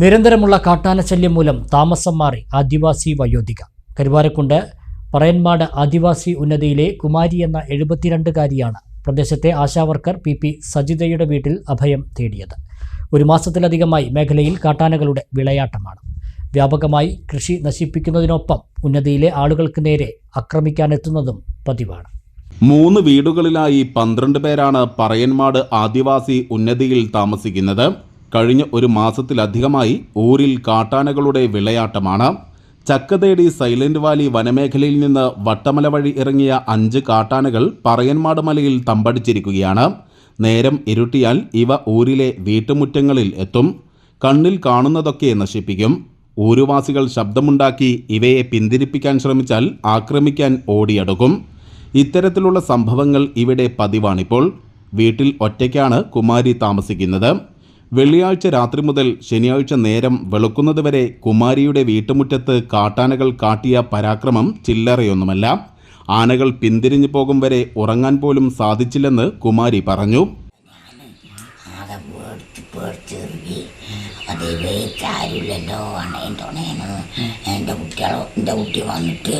നിരന്തരമുള്ള കാട്ടാനശല്യം മൂലം താമസം മാറി ആദിവാസി വയോധിക. കരുവാരക്കുണ്ട് പറയന്മാട് ആദിവാസി ഉന്നതിയിലെ കുമാരി എന്ന എഴുപത്തിരണ്ടുകാരിയാണ് പ്രദേശത്തെ ആശാവർക്കർ പി പി സജിതയുടെ വീട്ടിൽ അഭയം തേടിയത്. ഒരു മാസത്തിലധികമായി മേഖലയിൽ കാട്ടാനകളുടെ വിളയാട്ടമാണ്. വ്യാപകമായി കൃഷി നശിപ്പിക്കുന്നതിനൊപ്പം ഉന്നതിയിലെ ആളുകൾക്ക് നേരെ ആക്രമിക്കാനെത്തുന്നതും പതിവാണ്. മൂന്ന് വീടുകളിലായി പന്ത്രണ്ട് പേരാണ് പറയന്മാട് ആദിവാസി ഉന്നതിയിൽ താമസിക്കുന്നത്. കഴിഞ്ഞ ഒരു മാസത്തിലധികമായി ഊരിൽ കാട്ടാനകളുടെ വിളയാട്ടമാണ്. ചക്കതേടി സൈലന്റ് വാലി വനമേഖലയിൽ നിന്ന് വട്ടമല വഴി ഇറങ്ങിയ അഞ്ച് കാട്ടാനകൾ പറയന്മാട് മലയിൽ തമ്പടിച്ചിരിക്കുകയാണ്. നേരം ഇരുട്ടിയാൽ ഇവ ഊരിലെ വീട്ടുമുറ്റങ്ങളിൽ എത്തും. കണ്ണിൽ കാണുന്നതൊക്കെ നശിപ്പിക്കും. ഊരുവാസികൾ ശബ്ദമുണ്ടാക്കി ഇവയെ പിന്തിരിപ്പിക്കാൻ ശ്രമിച്ചാൽ ആക്രമിക്കാൻ ഓടിയടുക്കും. ഇത്തരത്തിലുള്ള സംഭവങ്ങൾ ഇവിടെ പതിവാണിപ്പോൾ. വീട്ടിൽ ഒറ്റയ്ക്കാണ് കുമാരി താമസിക്കുന്നത്. വെള്ളിയാഴ്ച രാത്രി മുതൽ ശനിയാഴ്ച നേരം വെളുക്കുന്നതുവരെ കുമാരിയുടെ വീട്ടുമുറ്റത്ത് കാട്ടാനകൾ കാട്ടിയ പരാക്രമം ചില്ലറയൊന്നുമല്ല. ആനകൾ പിന്തിരിഞ്ഞു പോകും വരെ ഉറങ്ങാൻ പോലും സാധിച്ചില്ലെന്ന് കുമാരി പറഞ്ഞു. അത് എന്റെ കുട്ടി വന്നിട്ട്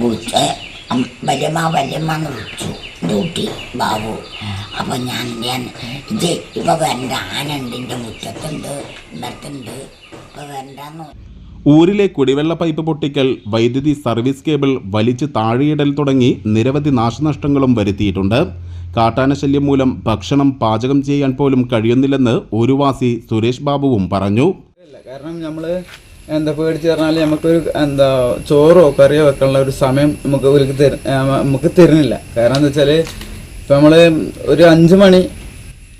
വിളിച്ചു. കുട്ടി ബാബു. അപ്പം ഞാൻ ഞാൻ ഇത് ഇപ്പം വരണ്ട. ആനുണ്ട് എന്റെ മുറ്റത്തുണ്ട് ഇടത്തുണ്ട് ഇപ്പം വരണ്ടെന്ന് ഊരിലെ കുടിവെള്ള പൈപ്പ് പൊട്ടിക്കൽ വൈദ്യുതി സർവീസ് കേബിൾ വലിച്ച് താഴെയിടൽ തുടങ്ങി നിരവധി നാശനഷ്ടങ്ങളും വരുത്തിയിട്ടുണ്ട്. കാട്ടാനശല്യം മൂലം ഭക്ഷണം പാചകം ചെയ്യാൻ പോലും കഴിയുന്നില്ലെന്ന് ഊരുവാസി സുരേഷ് ബാബുവും പറഞ്ഞു. കാരണം നമ്മൾ എന്താ പേടിച്ച് പറഞ്ഞാൽ നമുക്കൊരു എന്താ ചോറോ കറിയോ വെക്കാനുള്ള ഒരു സമയം നമുക്ക് ഒരു തര നമുക്ക് തരുന്നില്ല. കാരണം എന്താ വെച്ചാൽ ഇപ്പം നമ്മൾ ഒരു അഞ്ച് മണി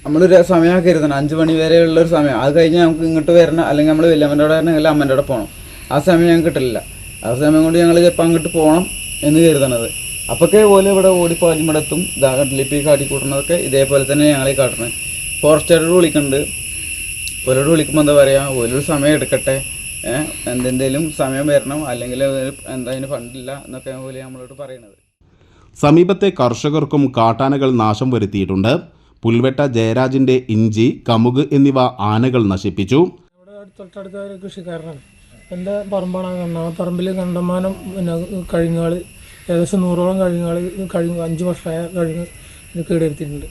നമ്മളൊരു സമയമൊക്കെ ഇരുത്തണം അഞ്ച് മണി വരെയുള്ള ഒരു സമയം. അത് കഴിഞ്ഞ് നമുക്ക് ഇങ്ങോട്ട് വരണം. അല്ലെങ്കിൽ നമ്മൾ വലിയമ്മന്റെ അവിടെ വരണം അല്ലെങ്കിൽ അമ്മന്റെ അവിടെ പോകണം ആ സമയം ഞങ്ങൾക്ക് കിട്ടില്ല ആ സമയം കൊണ്ട് ഞങ്ങൾ ചിലപ്പോൾ അങ്ങോട്ട് പോകണം എന്ന് കരുതണത്. അപ്പൊക്കെ പോലെ ഇവിടെ ഓടി ഇവിടെ എത്തും ഇതാ ലിപ്പി കാട്ടി കൂട്ടണതൊക്കെ ഇതേപോലെ തന്നെ ഞങ്ങളെ കാട്ടണത് ഫോറസ്റ്റുകാരോട് വിളിക്കുന്നുണ്ട് ഓരോട് വിളിക്കുമ്പോൾ എന്താ പറയുക ഓരോ സമയം എടുക്കട്ടെ. ഏഹ് എന്തെന്തേലും സമയം വരണം അല്ലെങ്കിൽ എന്താ അതിന് ഫണ്ടില്ല എന്നൊക്കെ പോലെ നമ്മളോട് പറയണത്. സമീപത്തെ കർഷകർക്കും കാട്ടാനകൾ നാശം വരുത്തിയിട്ടുണ്ട്. പുൽവെട്ട ജയരാജിന്റെ ഇഞ്ചി കമുക് എന്നിവ ആനകൾ നശിപ്പിച്ചു. തൊട്ടടുത്ത ഒരു കൃഷിക്കാരനാണ്. എന്റെ പറമ്പാണ് പറമ്പിൽ പറമ്പിൽ കണ്ടമാനം പിന്നെ കഴിഞ്ഞാൾ ഏകദേശം നൂറോളം കഴിഞ്ഞാൾ കഴിഞ്ഞ അഞ്ച് വർഷമായ കഴിഞ്ഞ് കീടെടുത്തിട്ടുണ്ട്.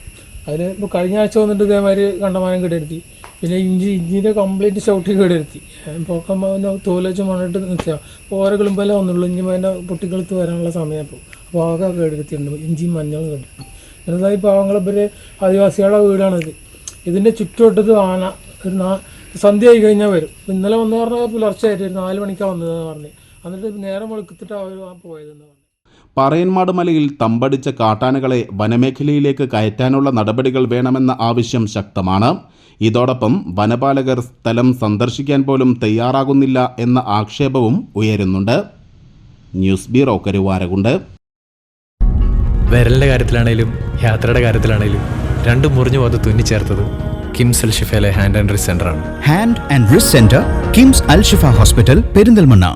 അതിൽ ഇപ്പോൾ കഴിഞ്ഞ ആഴ്ച വന്നിട്ട് ഇതേമാതിരി കണ്ടമാനം കേടെടുത്തി. പിന്നെ ഇഞ്ചി ഇഞ്ചിന്റെ കംപ്ലീറ്റ് ചവിട്ടി കേടുവരുത്തി പൊക്കം തോലച്ച് മണ്ണിട്ട് നിൽക്കുക ഓരോ കിളുമ്പല്ലേ വന്നുള്ളൂ. ഇഞ്ചി അതിന്റെ പൊട്ടിക്കെളുത്ത് വരാനുള്ള സമയം അപ്പോൾ അപ്പോൾ ആകെ കേടുവരുത്തിയിട്ടുണ്ട് ഇഞ്ചിയും മഞ്ഞളും കേട്ടിട്ടുണ്ട് എന്നതായി പാവങ്ങളെ ഇവർ ആദിവാസികളുടെ വീടാണിത്. ഇതിന്റെ ചുറ്റുവട്ടത്ത് ആന ഒരു നാ സന്ധ്യ ആയി കഴിഞ്ഞാൽ വരും. ഇന്നലെ വന്നു പറഞ്ഞാൽ പുലർച്ചെ ആയിട്ട് ഒരു നാല് മണിക്കാണ് വന്നതെന്ന് പറഞ്ഞ്. എന്നിട്ട് നേരം വെളുക്കത്തിട്ടാണ് അവർ പോയതെന്ന് പറഞ്ഞു. പറയന്മാട് മലയിൽ തമ്പടിച്ച കാട്ടാനകളെ വനമേഖലയിലേക്ക് കയറ്റാനുള്ള നടപടികൾ വേണമെന്ന ആവശ്യം ശക്തമാണ്. ഇതോടൊപ്പം വനപാലകർ സ്ഥലം സന്ദർശിക്കാൻ പോലും തയ്യാറാകുന്നില്ല എന്ന ആക്ഷേപവും ഉയരുന്നുണ്ട്. News bureau Karuvarakundu. വിരലിന്റെ കാര്യത്തിലാണേലും യാത്രയുടെ കാര്യത്തിലാണേലും രണ്ടും മുറിഞ്ഞു പോകാതെ തുന്നിച്ചേർത്തത് കിംസ് അൽ ഷിഫയിലെ hand and wrist സെന്ററാണ് hand and wrist centre KIMS Al Shifa hospital Perinthalmanna.